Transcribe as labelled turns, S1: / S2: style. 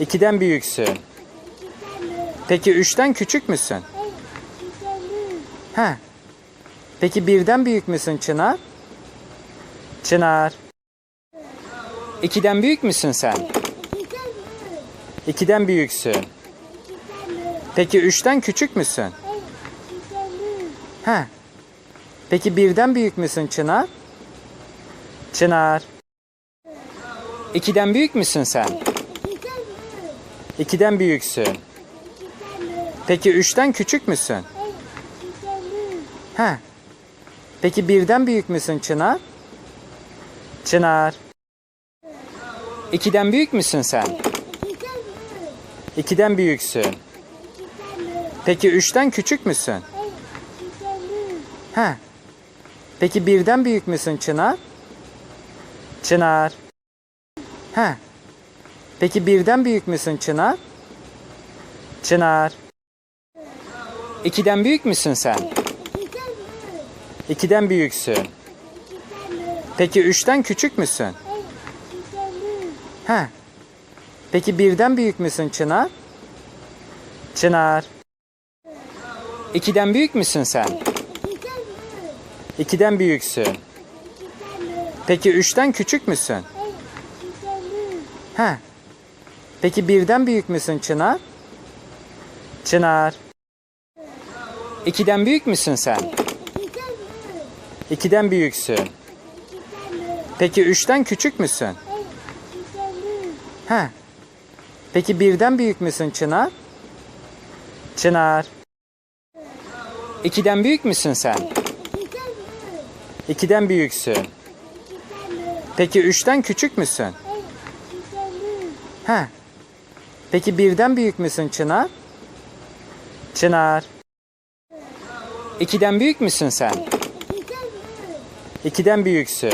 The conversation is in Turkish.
S1: İkiden büyüksün. Peki üçten küçük müsün? He. Peki birden büyük müsün Çınar? Çınar. İkiden büyük müsün sen? İkiden büyüksün. Peki üçten küçük müsün? He. Peki birden büyük müsün Çınar? Çınar. İkiden büyük müsün sen? İkiden büyüksün. Peki üçten küçük müsün? He. Peki birden büyük müsün Çınar? Çınar. İkiden büyük müsün sen? İkiden büyüksün. Peki üçten küçük müsün? He. Peki birden büyük müsün Çınar? Çınar. He. Peki birden büyük müsün Çınar? Çınar. İkiden büyük müsün sen? İkiden büyüksün. Peki üçten küçük müsün? He. Peki birden büyük müsün Çınar? Çınar. İkiden büyük müsün sen? İkiden büyüksün. Peki üçten küçük müsün? He. Peki birden büyük müsün Çınar? Çınar. İkiden büyük müsün sen? İkiden büyüksün. Peki üçten küçük müsün? He. Peki birden büyük müsün Çınar? Çınar. İkiden büyük müsün sen? İkiden büyüksün. Peki üçten küçük müsün? He. Peki birden büyük müsün Çınar? Çınar. İkiden büyük müsün sen? İkiden büyüksün.